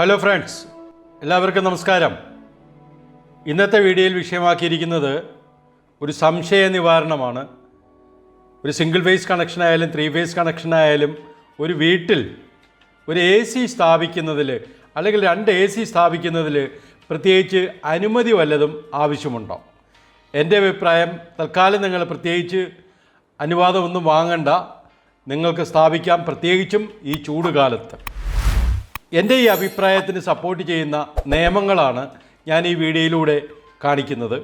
Hello friends എല്ലാവർക്കും നമസ്കാരം. ഇന്നത്തെ വീഡിയോയിൽ വിഷയമാക്കിയിരിക്കുന്നത് ഒരു സംശയ നിവാരണമാണ്. ഒരു സിംഗിൾ ഫേസ് കണക്ഷൻ ആയാലും ത്രീ ഫേസ് കണക്ഷൻ ആയാലും ഒരു വീട്ടിൽ ഒരു എ സി സ്ഥാപിക്കുന്നതിൽ അല്ലെങ്കിൽ രണ്ട് എ സി സ്ഥാപിക്കുന്നതിൽ പ്രത്യേകിച്ച് അനുമതി വല്ലതും ആവശ്യമുണ്ടോ? എന്റെ അഭിപ്രായം തൽക്കാലം നിങ്ങൾ പ്രത്യേകിച്ച് അനുവാദമൊന്നും വാങ്ങണ്ട. നിങ്ങൾക്ക് സ്ഥാപിക്കാം. പ്രത്യേകിച്ചും ഈ ചൂടുകാലത്ത്. എന്റെ ഈ അഭിപ്രായത്തിന് സപ്പോർട്ട് ചെയ്യുന്ന നിയമങ്ങളാണ് ഞാൻ ഈ വീഡിയോയിലൂടെ കാണിക്കുന്നത്.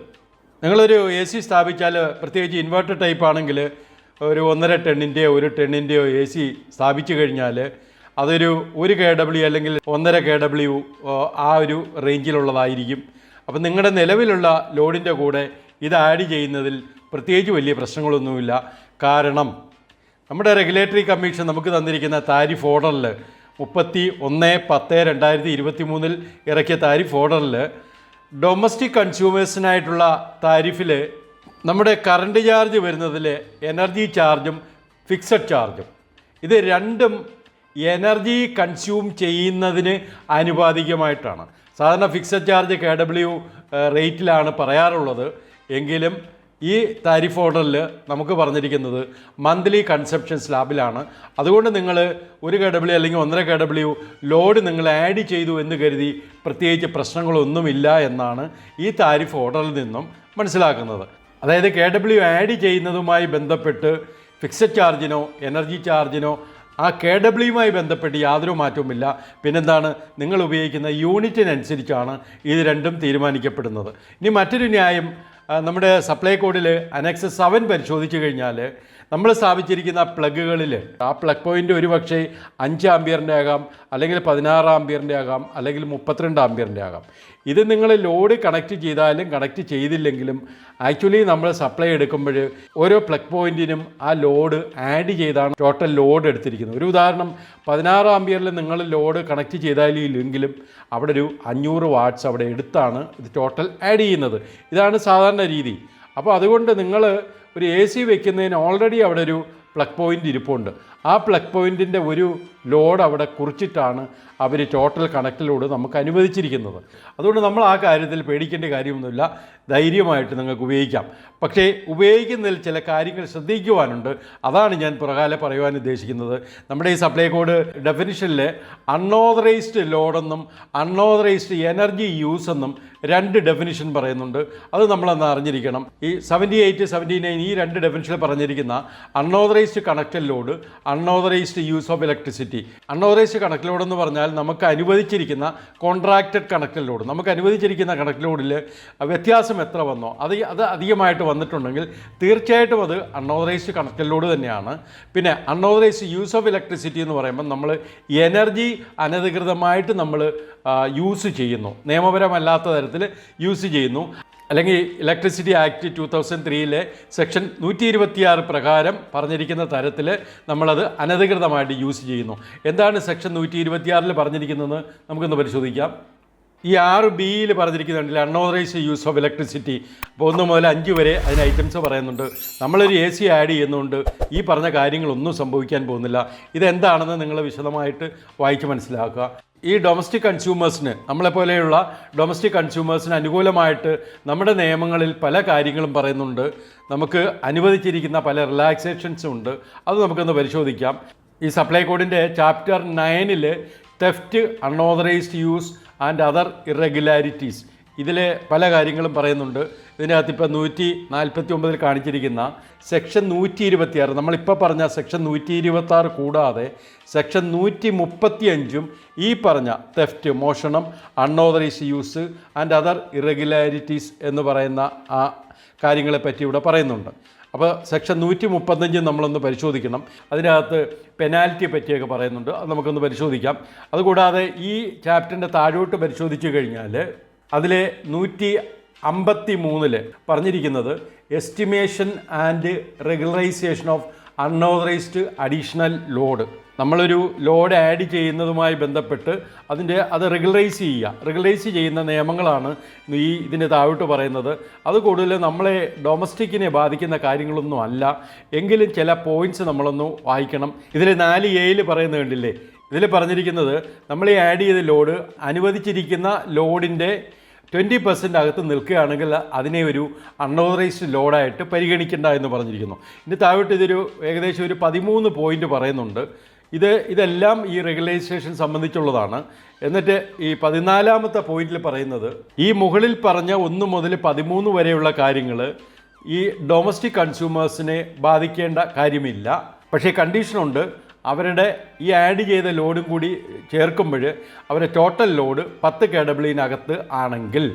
നിങ്ങളൊരു എ സി സ്ഥാപിച്ചാൽ പ്രത്യേകിച്ച് ഇൻവെർട്ടർ ടൈപ്പ് ആണെങ്കിൽ ഒരു ഒന്നര ടെണ്ണിന്റെയോ ഒരു ടെണ്ണിന്റെയോ എ സി സ്ഥാപിച്ചു കഴിഞ്ഞാൽ അതൊരു ഒരു കെ ഡബ്ല്യു അല്ലെങ്കിൽ ഒന്നര കെ ഡബ്ല്യു ആ ഒരു റേഞ്ചിലുള്ളതായിരിക്കും അപ്പം നിങ്ങളുടെ നിലവിലുള്ള ലോഡിന്റെ കൂടെ ഇത് ആഡ് ചെയ്യുന്നതിൽ പ്രത്യേകിച്ച് വലിയ പ്രശ്നങ്ങളൊന്നുമില്ല. കാരണം നമ്മുടെ റെഗുലേറ്ററി കമ്മീഷൻ നമുക്ക് തന്നിരിക്കുന്ന താരിഫ് ഓർഡറിൽ മുപ്പത്തി ഒന്ന് പത്ത് രണ്ടായിരത്തി ഇരുപത്തി മൂന്നിൽ ഇറക്കിയ താരിഫ് ഓർഡറിൽ ഡൊമസ്റ്റിക് കൺസ്യൂമേഴ്സിനായിട്ടുള്ള താരിഫിൽ നമ്മുടെ കറണ്ട് ചാർജ് വരുന്നതിൽ എനർജി ചാർജും ഫിക്സഡ് ചാർജും ഇത് രണ്ടും എനർജി കൺസ്യൂം ചെയ്യുന്നതിന് ആനുപാതികമായിട്ടാണ്. സാധാരണ ഫിക്സഡ് ചാർജ് കെ ഡബ്ല്യു റേറ്റിലാണ് പറയാറുള്ളത്. എങ്കിലും ഈ താരിഫ് ഓർഡറിൽ നമുക്ക് പറഞ്ഞിരിക്കുന്നത് മന്ത്ലി കൺസെപ്ഷൻ സ്ലാബിലാണ് അതുകൊണ്ട് നിങ്ങൾ ഒരു കെ ഡബ്ല്യു അല്ലെങ്കിൽ ഒന്നര കെ ഡബ്ല്യു ലോഡ് നിങ്ങൾ ആഡ് ചെയ്തു എന്ന് കരുതി പ്രത്യേകിച്ച് പ്രശ്നങ്ങളൊന്നുമില്ല എന്നാണ് ഈ താരിഫ് ഓർഡറിൽ നിന്നും മനസ്സിലാക്കുന്നത്. അതായത് കെ ഡബ്ല്യു ആഡ് ചെയ്യുന്നതുമായി ബന്ധപ്പെട്ട് ഫിക്സഡ് ചാർജിനോ എനർജി ചാർജിനോ ആ കെ ഡബ്ല്യുമായി ബന്ധപ്പെട്ട് യാതൊരു മാറ്റവുമില്ല. പിന്നെന്താണ്? നിങ്ങൾ ഉപയോഗിക്കുന്ന യൂണിറ്റിനനുസരിച്ചാണ് ഇത് രണ്ടും തീരുമാനിക്കപ്പെടുന്നത്. ഇനി മറ്റൊരു ന്യായം നമ്മുടെ സപ്ലൈ കോഡിൽ അനക്സ് സെവൻ പരിശോധിച്ചു കഴിഞ്ഞാൽ നമ്മൾ സ്ഥാപിച്ചിരിക്കുന്ന പ്ലഗുകളിൽ ആ പ്ലഗ് പോയിന്റ് ഒരു പക്ഷേ അഞ്ച് ആംബിയറിന്റെ ആകാം അല്ലെങ്കിൽ പതിനാറ് ആംബിയറിന്റെ ആകാം അല്ലെങ്കിൽ മുപ്പത്തിരണ്ട് ആംബിയറിന്റെ ആകാം. ഇത് നിങ്ങൾ ലോഡ് കണക്ട് ചെയ്താലും കണക്ട് ചെയ്തില്ലെങ്കിലും ആക്ച്വലി നമ്മൾ സപ്ലൈ എടുക്കുമ്പോൾ ഓരോ പ്ലഗ് പോയിന്റിനും ആ ലോഡ് ആഡ് ചെയ്താണ് ടോട്ടൽ ലോഡ് എടുത്തിരിക്കുന്നത്. ഒരു ഉദാഹരണം പതിനാറ് ആംബിയറിൽ നിങ്ങൾ ലോഡ് കണക്ട് ചെയ്താലില്ലെങ്കിലും അവിടെ ഒരു അഞ്ഞൂറ് വാട്ട്സ് അവിടെ എടുത്താണ് ഇത് ടോട്ടൽ ആഡ് ചെയ്യുന്നത്. ഇതാണ് സാധാരണ രീതി. അപ്പോൾ അതുകൊണ്ട് നിങ്ങൾ ഒരു എ സി വെക്കുന്നതിന് ഓൾറെഡി അവിടെ ഒരു പ്ലഗ് പോയിന്റ് ഇരിപ്പുണ്ട്. ആ പ്ലഗ് പോയിന്റിന്റെ ഒരു ലോഡ് അവിടെ കുറിച്ചിട്ടാണ് അവർ ടോട്ടൽ കണക്റ്റിലൂടെ നമുക്ക് അനുവദിച്ചിരിക്കുന്നത്. അതുകൊണ്ട് നമ്മൾ ആ കാര്യത്തിൽ പേടിക്കേണ്ട കാര്യമൊന്നുമില്ല. ധൈര്യമായിട്ട് നിങ്ങൾക്ക് ഉപയോഗിക്കാം. പക്ഷേ ഉപയോഗിക്കുന്നതിൽ ചില കാര്യങ്ങൾ ശ്രദ്ധിക്കുവാനുണ്ട്. അതാണ് ഞാൻ പുറകാലെ പറയുവാൻ ഉദ്ദേശിക്കുന്നത്. നമ്മുടെ ഈ സപ്ലൈ കോഡ് ഡെഫിനിഷനിൽ അൺഓതറൈസ്ഡ് ലോഡെന്നും അൺഓതറൈസ്ഡ് എനർജി യൂസ് എന്നും രണ്ട് ഡെഫിനിഷൻ പറയുന്നുണ്ട്. അത് നമ്മളന്ന് അറിഞ്ഞിരിക്കണം. ഈ സെവന്റി എയ്റ്റ് സെവന്റി നയൻ ഈ രണ്ട് ഡെഫിനിഷനിൽ പറഞ്ഞിരിക്കുന്ന unauthorised connected load unauthorised use of electricity unauthorised connect load എന്ന് പറഞ്ഞാൽ നമുക്ക് അനുവദിച്ചിരിക്കുന്ന കോൺട്രാക്റ്റഡ് കണക്ട് ലോഡ് നമുക്ക് അനുവദിച്ചിരിക്കുന്ന കണക്ട് ലോഡിൽ വ്യത്യാസം എത്ര വന്നോ അത് അത് അധികമായിട്ട് വന്നിട്ടുണ്ടെങ്കിൽ തീർച്ചയായിട്ടും അത് അൺഓതറൈസ്ഡ് കണക്ട് ലോഡ് തന്നെയാണ്. പിന്നെ അൺഓതറൈസ്ഡ് യൂസ് ഓഫ് ഇലക്ട്രിസിറ്റി എന്ന് പറയുമ്പോൾ നമ്മൾ എനർജി അനധികൃതമായിട്ട് നമ്മൾ യൂസ് ചെയ്യുന്നു. നിയമപരമല്ലാത്ത തരത്തിൽ യൂസ് ചെയ്യുന്നു. അല്ലെങ്കിൽ ഇലക്ട്രിസിറ്റി ആക്ട് ടു തൗസൻഡ് ത്രീയിലെ സെക്ഷൻ നൂറ്റി ഇരുപത്തിയാറ് പ്രകാരം പറഞ്ഞിരിക്കുന്ന തരത്തിൽ നമ്മളത് അനധികൃതമായിട്ട് യൂസ് ചെയ്യുന്നു. എന്താണ് സെക്ഷൻ നൂറ്റി ഇരുപത്തിയാറിൽ പറഞ്ഞിരിക്കുന്നത്? നമുക്കൊന്ന് പരിശോധിക്കാം. ഈ ആറ് ബിയിൽ പറഞ്ഞിരിക്കുന്നുണ്ടല്ലോ അൺഓതറൈസ്ഡ് യൂസ് ഓഫ് ഇലക്ട്രിസിറ്റി അപ്പോൾ ഒന്ന് മുതൽ അഞ്ച് വരെ അതിന് ഐറ്റംസ് പറയുന്നുണ്ട്. നമ്മളൊരു എ സി ആഡ് ചെയ്യുന്നുണ്ട്. ഈ പറഞ്ഞ കാര്യങ്ങളൊന്നും സംഭവിക്കാൻ പോകുന്നില്ല. ഇതെന്താണെന്ന് നിങ്ങൾ വിശദമായിട്ട് വായിച്ച് മനസ്സിലാക്കുക. ഈ ഡൊമസ്റ്റിക് കൺസ്യൂമേഴ്സിന് നമ്മളെപ്പോലെയുള്ള ഡൊമസ്റ്റിക് കൺസ്യൂമേഴ്സിന് അനുകൂലമായിട്ട് നമ്മുടെ നിയമങ്ങളിൽ പല കാര്യങ്ങളും പറയുന്നുണ്ട്. നമുക്ക് അനുവദിച്ചിരിക്കുന്ന പല റിലാക്സേഷൻസും ഉണ്ട്. അത് നമുക്കൊന്ന് പരിശോധിക്കാം. ഈ സപ്ലൈ കോഡിന്റെ chapter നയനിൽ theft unauthorised use and other irregularities ഇതിൽ പല കാര്യങ്ങളും പറയുന്നുണ്ട്. ഇതിനകത്ത് ഇപ്പോൾ നൂറ്റി നാൽപ്പത്തി ഒമ്പതിൽ കാണിച്ചിരിക്കുന്ന സെക്ഷൻ നൂറ്റി ഇരുപത്തിയാറ് നമ്മളിപ്പോൾ പറഞ്ഞ സെക്ഷൻ നൂറ്റി ഇരുപത്താറ് കൂടാതെ സെക്ഷൻ നൂറ്റി മുപ്പത്തി അഞ്ചും ഈ പറഞ്ഞ തെഫ്റ്റ് മോഷണം unauthorise use and other irregularities എന്ന് പറയുന്ന ആ കാര്യങ്ങളെപ്പറ്റി ഇവിടെ പറയുന്നുണ്ട്. അപ്പോൾ സെക്ഷൻ നൂറ്റി മുപ്പത്തഞ്ച് നമ്മളൊന്ന് പരിശോധിക്കണം. അതിനകത്ത് പെനാൽറ്റിയെ പറ്റിയൊക്കെ പറയുന്നുണ്ട്. അത് നമുക്കൊന്ന് പരിശോധിക്കാം. അതുകൂടാതെ ഈ ചാപ്റ്ററിന്റെ താഴോട്ട് പരിശോധിച്ചു കഴിഞ്ഞാൽ അതിലെ നൂറ്റി അമ്പത്തി മൂന്നിൽ പറഞ്ഞിരിക്കുന്നത് estimation and regularisation of unauthorised additional load. നമ്മളൊരു ലോഡ് ആഡ് ചെയ്യുന്നതുമായി ബന്ധപ്പെട്ട് അതിന്റെ അത് റെഗുലറൈസ് ചെയ്യുക. റെഗുലറൈസ് ചെയ്യുന്ന നിയമങ്ങളാണ് ഈ ഇതിന്റെ താഴോട്ട് പറയുന്നത്. അത് കൂടുതൽ നമ്മളെ ഡൊമസ്റ്റിക്കിനെ ബാധിക്കുന്ന കാര്യങ്ങളൊന്നും അല്ല. എങ്കിലും ചില പോയിന്റ്സ് നമ്മളൊന്ന് വായിക്കണം. ഇതിൽ നാല് എയിൽ പറയുന്നത് കണ്ടില്ലേ? ഇതിൽ പറഞ്ഞിരിക്കുന്നത് നമ്മൾ ഈ ആഡ് ചെയ്ത ലോഡ് അനുവദിച്ചിരിക്കുന്ന ലോഡിന്റെ ട്വന്റി പെർസെന്റ് അകത്ത് നിൽക്കുകയാണെങ്കിൽ അതിനെ ഒരു അൺഓതറൈസ്ഡ് ലോഡായിട്ട് പരിഗണിക്കേണ്ട എന്ന് പറഞ്ഞിരിക്കുന്നു. ഇനി താഴോട്ട് ഇതൊരു ഏകദേശം ഒരു പതിമൂന്ന് പോയിന്റ് പറയുന്നുണ്ട്. ഇത് ഇതെല്ലാം ഈ റെഗുലൈസേഷൻ സംബന്ധിച്ചുള്ളതാണ്. എന്നിട്ട് ഈ പതിനാലാമത്തെ പോയിന്റിൽ പറയുന്നത് ഈ മുകളിൽ പറഞ്ഞ ഒന്ന് മുതൽ പതിമൂന്ന് വരെയുള്ള കാര്യങ്ങൾ ഈ ഡൊമസ്റ്റിക് കൺസ്യൂമേഴ്സിനെ ബാധിക്കേണ്ട കാര്യമില്ല. പക്ഷേ കണ്ടീഷനുണ്ട് അവരുടെ ഈ ആഡ് ചെയ്ത ലോഡും കൂടി ചേർക്കുമ്പോൾ അവരുടെ ടോട്ടൽ ലോഡ് പത്ത് കെ ഡബ്ല്യുവിനകത്ത് ആണെങ്കിൽ.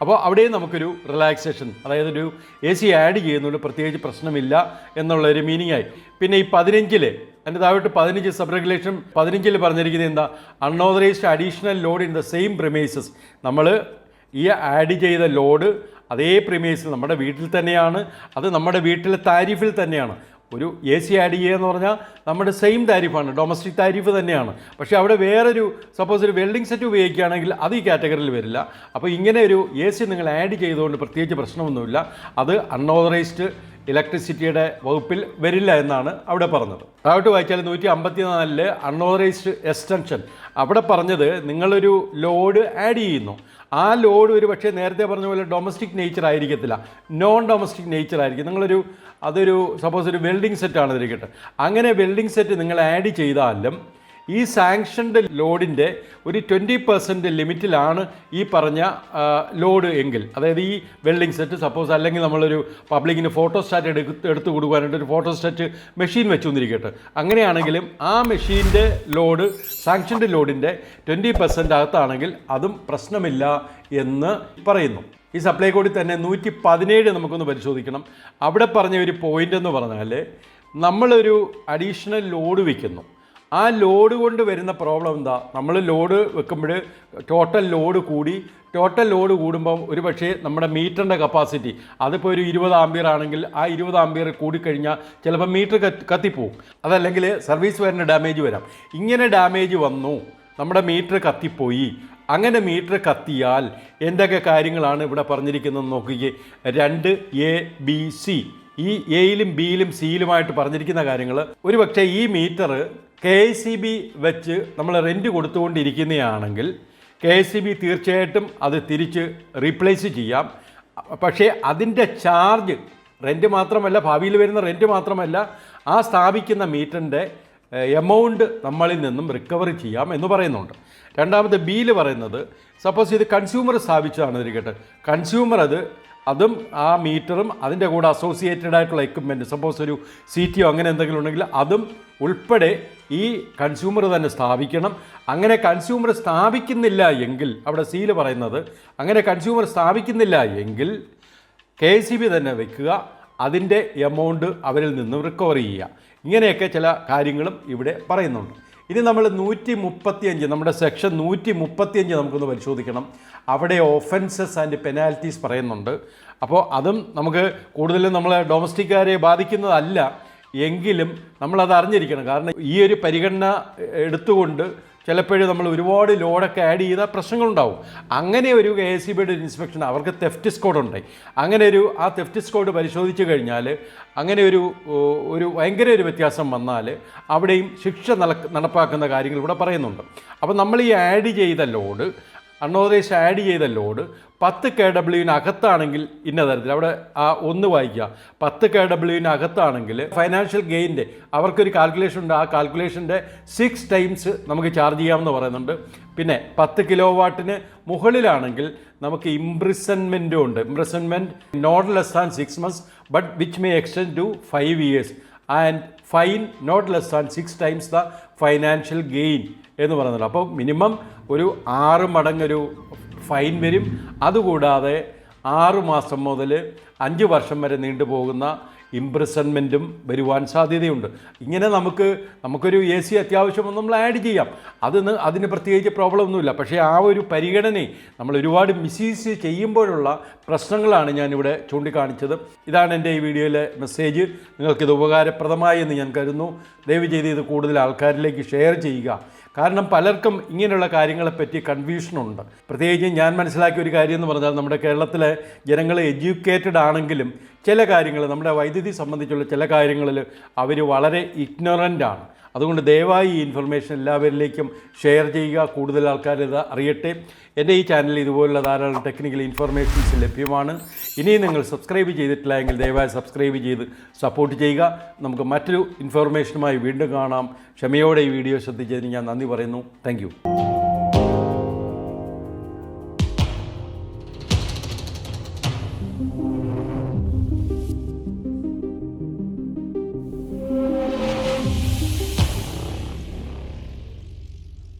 അപ്പോൾ അവിടെയും നമുക്കൊരു റിലാക്സേഷൻ അതായത് ഒരു എ സി ആഡ് ചെയ്യുന്നതുകൊണ്ട് പ്രത്യേകിച്ച് പ്രശ്നമില്ല എന്നുള്ളൊരു മീനിങ് ആയി. പിന്നെ ഈ പതിനഞ്ചിൽ അതിന്റെ താഴോട്ട് പതിനഞ്ച് സബ് റെഗുലേഷൻ പതിനഞ്ചിൽ പറഞ്ഞിരിക്കുന്നത് എന്താ? Unauthorised additional load in the same premises നമ്മൾ ഈ ആഡ് ചെയ്ത ലോഡ് അതേ പ്രിമേസിൽ നമ്മുടെ വീട്ടിൽ തന്നെയാണ് അത് നമ്മുടെ വീട്ടിലെ താരിഫിൽ തന്നെയാണ്. ഒരു എ സി ആഡ് ചെയ്യുക എന്ന് പറഞ്ഞാൽ നമ്മുടെ സെയിം താരിഫാണ് ഡൊമസ്റ്റിക് താരിഫ് തന്നെയാണ്. പക്ഷേ അവിടെ വേറൊരു സപ്പോസ് ഒരു വെൽഡിംഗ് സെറ്റ് ഉപയോഗിക്കുകയാണെങ്കിൽ അത് ഈ കാറ്റഗറിയിൽ വരില്ല. അപ്പോൾ ഇങ്ങനെ ഒരു എ സി നിങ്ങൾ ആഡ് ചെയ്തുകൊണ്ട് പ്രത്യേകിച്ച് പ്രശ്നമൊന്നുമില്ല. അത് അൺഓതറൈസ്ഡ് ഇലക്ട്രിസിറ്റിയുടെ വകുപ്പിൽ വരില്ല എന്നാണ് അവിടെ പറഞ്ഞത്. താഴോട്ട് വായിച്ചാൽ നൂറ്റി അമ്പത്തി നാലിൽ അൺഓതറൈസ്ഡ് എക്സ്റ്റൻഷൻ അവിടെ പറഞ്ഞത് നിങ്ങളൊരു ലോഡ് ആഡ് ചെയ്യുന്നു. ആ ലോഡ് ഒരു പക്ഷേ നേരത്തെ പറഞ്ഞ പോലെ ഡൊമസ്റ്റിക് നേച്ചർ ആയിരിക്കത്തില്ല. നോൺ ഡൊമസ്റ്റിക് നേച്ചർ ആയിരിക്കും. നിങ്ങളൊരു അതൊരു സപ്പോസ് ഒരു വെൽഡിംഗ് സെറ്റ് ആണെന്നിരിക്കട്ടെ അങ്ങനെ വെൽഡിംഗ് സെറ്റ് നിങ്ങൾ ആഡ് ചെയ്താലും ഈ സാങ്ഷൻഡ് ലോഡിന്റെ ഒരു ട്വന്റി പെർസെന്റ് ലിമിറ്റിലാണ് ഈ പറഞ്ഞ ലോഡ് എങ്കിൽ. അതായത് ഈ വെൽഡിംഗ് സെറ്റ് സപ്പോസ് അല്ലെങ്കിൽ നമ്മളൊരു പബ്ലിക്കിന് ഫോട്ടോസ്റ്റാറ്റ് എടുത്ത് എടുത്ത് കൊടുക്കാനായിട്ട് ഒരു ഫോട്ടോ സ്റ്റാറ്റ് മെഷീൻ വെച്ചു എന്നിരിക്കട്ടെ അങ്ങനെയാണെങ്കിലും ആ മെഷീന്റെ ലോഡ് സാങ്ഷൻഡ് ലോഡിന്റെ ട്വന്റി പെർസെന്റ് അകത്താണെങ്കിൽ അതും പ്രശ്നമില്ല എന്ന് പറയുന്നു. ഈ സപ്ലൈ കോഡിൽ തന്നെ നൂറ്റി പതിനേഴ് നമുക്കൊന്ന് പരിശോധിക്കണം. അവിടെ പറഞ്ഞ ഒരു പോയിന്റ് എന്ന് പറഞ്ഞാൽ നമ്മളൊരു അഡീഷണൽ ലോഡ് വെക്കുന്നു. ആ ലോഡ് കൊണ്ട് വരുന്ന പ്രോബ്ലം എന്താ? നമ്മൾ ലോഡ് വെക്കുമ്പോൾ ടോട്ടൽ ലോഡ് കൂടി ടോട്ടൽ ലോഡ് കൂടുമ്പം ഒരു പക്ഷേ നമ്മുടെ മീറ്ററിന്റെ കപ്പാസിറ്റി അതിപ്പോൾ ഒരു ഇരുപത് ആംബിയർ ആണെങ്കിൽ ആ ഇരുപത് ആംബിയർ കൂടിക്കഴിഞ്ഞാൽ ചിലപ്പോൾ മീറ്റർ കത്തി കത്തിപ്പോവും. അതല്ലെങ്കിൽ സർവീസ് വയറിന് ഡാമേജ് വരാം. ഇങ്ങനെ ഡാമേജ് വന്നു നമ്മുടെ മീറ്റർ കത്തിപ്പോയി. അങ്ങനെ മീറ്റർ കത്തിയാൽ എന്തൊക്കെ കാര്യങ്ങളാണ് ഇവിടെ പറഞ്ഞിരിക്കുന്നത് നോക്കിക്കേ. രണ്ട് എ ബി സി ഈ എയിലും ബിയിലും സിയിലുമായിട്ട് പറഞ്ഞിരിക്കുന്ന കാര്യങ്ങൾ ഒരു പക്ഷേ ഈ മീറ്റർ കെ സി ബി വെച്ച് നമ്മൾ റെന്റ് കൊടുത്തുകൊണ്ടിരിക്കുന്നതാണെങ്കിൽ കെ എസ് സി ബി തീർച്ചയായിട്ടും അത് തിരിച്ച് റീപ്ലേസ് ചെയ്യാം. പക്ഷേ അതിന്റെ ചാർജ് റെന്റ് മാത്രമല്ല ഭാവിയിൽ വരുന്ന റെന്റ് മാത്രമല്ല ആ സ്ഥാപിക്കുന്ന മീറ്ററിന്റെ എമൗണ്ട് നമ്മളിൽ നിന്നും റിക്കവറി ചെയ്യാം എന്ന് പറയുന്നുണ്ട്. രണ്ടാമത്തെ ബിയിൽ പറയുന്നത് സപ്പോസ് ഇത് കൺസ്യൂമർ സ്ഥാപിച്ചതാണ് ഇരിക്കട്ടെ. കൺസ്യൂമർ അത് അതും ആ മീറ്ററും അതിന്റെ കൂടെ അസോസിയേറ്റഡ് ആയിട്ടുള്ള എക്യുപ്മെന്റ് സപ്പോസ് ഒരു സി ടിയോ അങ്ങനെ എന്തെങ്കിലും ഉണ്ടെങ്കിൽ അതും ഉൾപ്പെടെ ഈ കൺസ്യൂമർ തന്നെ സ്ഥാപിക്കണം. അങ്ങനെ കൺസ്യൂമർ സ്ഥാപിക്കുന്നില്ല എങ്കിൽ അവിടെ സീൽ പറയുന്നത് അങ്ങനെ കൺസ്യൂമർ സ്ഥാപിക്കുന്നില്ല എങ്കിൽ കെ സി ബി തന്നെ വെക്കുക അതിന്റെ എമൗണ്ട് അവരിൽ നിന്നും റിക്കവർ ചെയ്യുക. ഇങ്ങനെയൊക്കെ ചില കാര്യങ്ങളും ഇവിടെ പറയുന്നുണ്ട്. ഇനി നമ്മൾ നൂറ്റി മുപ്പത്തിയഞ്ച് നമ്മുടെ സെക്ഷൻ നൂറ്റി മുപ്പത്തിയഞ്ച് നമുക്കൊന്ന് പരിശോധിക്കണം. അവിടെ ഓഫൻസസ് ആൻഡ് പെനാൽറ്റീസ് പറയുന്നുണ്ട്. അപ്പോൾ അതും നമുക്ക് കൂടുതലും നമ്മൾ ഡൊമസ്റ്റിക്കാരെ ബാധിക്കുന്നതല്ല. എങ്കിലും നമ്മളത് അറിഞ്ഞിരിക്കണം. കാരണം ഈ ഒരു പരിഗണന എടുത്തുകൊണ്ട് ചിലപ്പോഴും നമ്മൾ ഒരുപാട് ലോഡൊക്കെ ആഡ് ചെയ്ത പ്രശ്നങ്ങളുണ്ടാവും. അങ്ങനെ ഒരു കെ എസ് സി ബിയുടെ ഒരു ഇൻസ്പെക്ഷൻ അവർക്ക് തെഫ്റ്റ് സ്കോഡ് ഉണ്ട്. അങ്ങനെ ഒരു ആ തെഫ്റ്റ് സ്കോഡ് പരിശോധിച്ച് കഴിഞ്ഞാൽ അങ്ങനെ ഒരു ഒരു ഭയങ്കര ഒരു വ്യത്യാസം വന്നാൽ അവിടെയും ശിക്ഷ നടപ്പാക്കുന്ന കാര്യങ്ങൾ ഇവിടെ പറയുന്നുണ്ട്. അപ്പോൾ നമ്മൾ ഈ ആഡ് ചെയ്ത ലോഡ് അൺഓതറൈസ് ആഡ് ചെയ്ത ലോഡ് പത്ത് കെ ഡബ്ല്യുവിന് അകത്താണെങ്കിൽ ഇന്ന തരത്തിൽ. അവിടെ ആ ഒന്ന് വായിക്കുക. പത്ത് കെ ഡബ്ല്യുവിന് അകത്താണെങ്കിൽ ഫൈനാൻഷ്യൽ ഗെയിന്റെ അവർക്കൊരു കാൽക്കുലേഷൻ ഉണ്ട്. ആ കാൽക്കുലേഷന്റെ സിക്സ് ടൈംസ് നമുക്ക് ചാർജ് ചെയ്യാമെന്ന് പറയുന്നുണ്ട്. പിന്നെ പത്ത് കിലോ വാട്ടിന് മുകളിലാണെങ്കിൽ നമുക്ക് ഇംപ്രിസൺമെന്റും ഉണ്ട്. Imprisonment not less than six months but which may extend to five years and fine not less than six times the financial gain എന്ന് പറയുന്നുണ്ട്. അപ്പോൾ മിനിമം ഒരു ആറ് മടങ്ങൊരു ഫൈൻ വരും. അതുകൂടാതെ ആറ് മാസം മുതൽ അഞ്ച് വർഷം വരെ നീണ്ടുപോകുന്ന ഇംപ്രിസൺമെന്റും വരുവാൻ സാധ്യതയുണ്ട്. ഇങ്ങനെ നമുക്ക് നമുക്കൊരു എ സി അത്യാവശ്യം നമ്മൾ ആഡ് ചെയ്യാം. അതിന് അതിന് പ്രത്യേകിച്ച് പ്രോബ്ലം ഒന്നുമില്ല പക്ഷേ ആ ഒരു പരിഗണനയെ നമ്മൾ ഒരുപാട് മിസ്യൂസ് ചെയ്യുമ്പോഴുള്ള പ്രശ്നങ്ങളാണ് ഞാനിവിടെ ചൂണ്ടിക്കാണിച്ചത്. ഇതാണ് എന്റെ ഈ വീഡിയോയിലെ മെസ്സേജ്. നിങ്ങൾക്കിത് ഉപകാരപ്രദമായി എന്ന് ഞാൻ കരുതുന്നു. ദയവ് ചെയ്ത് ഇത് കൂടുതൽ ആൾക്കാരിലേക്ക് ഷെയർ ചെയ്യുക. കാരണം പലർക്കും ഇങ്ങനെയുള്ള കാര്യങ്ങളെപ്പറ്റി കൺഫ്യൂഷനുണ്ട് പ്രത്യേകിച്ച് ഞാൻ മനസ്സിലാക്കിയ ഒരു കാര്യം എന്ന് പറഞ്ഞാൽ നമ്മുടെ കേരളത്തിലെ ജനങ്ങൾ എഡ്യൂക്കേറ്റഡ് ആണെങ്കിലും ചില കാര്യങ്ങൾ നമ്മുടെ വൈദ്യുതി സംബന്ധിച്ചുള്ള ചില കാര്യങ്ങളിൽ അവർ വളരെ ഇഗ്നോറന്റ് ആണ്. അതുകൊണ്ട് ദയവായി ഈ ഇൻഫർമേഷൻ എല്ലാവരിലേക്കും ഷെയർ ചെയ്യുക. കൂടുതൽ ആൾക്കാർ ഇത് അറിയട്ടെ. എന്റെ ഈ ചാനലിൽ ഇതുപോലുള്ള ധാരാളം ടെക്നിക്കൽ ഇൻഫർമേഷൻസ് ലഭ്യമാണ്. ഇനിയും നിങ്ങൾ സബ്സ്ക്രൈബ് ചെയ്തിട്ടില്ല എങ്കിൽ ദയവായി സബ്സ്ക്രൈബ് ചെയ്ത് സപ്പോർട്ട് ചെയ്യുക. നമുക്ക് മറ്റൊരു ഇൻഫർമേഷനുമായി വീണ്ടും കാണാം. ക്ഷമയോടെ ഈ വീഡിയോ ശ്രദ്ധിച്ചതിന് ഞാൻ നന്ദി പറയുന്നു. താങ്ക്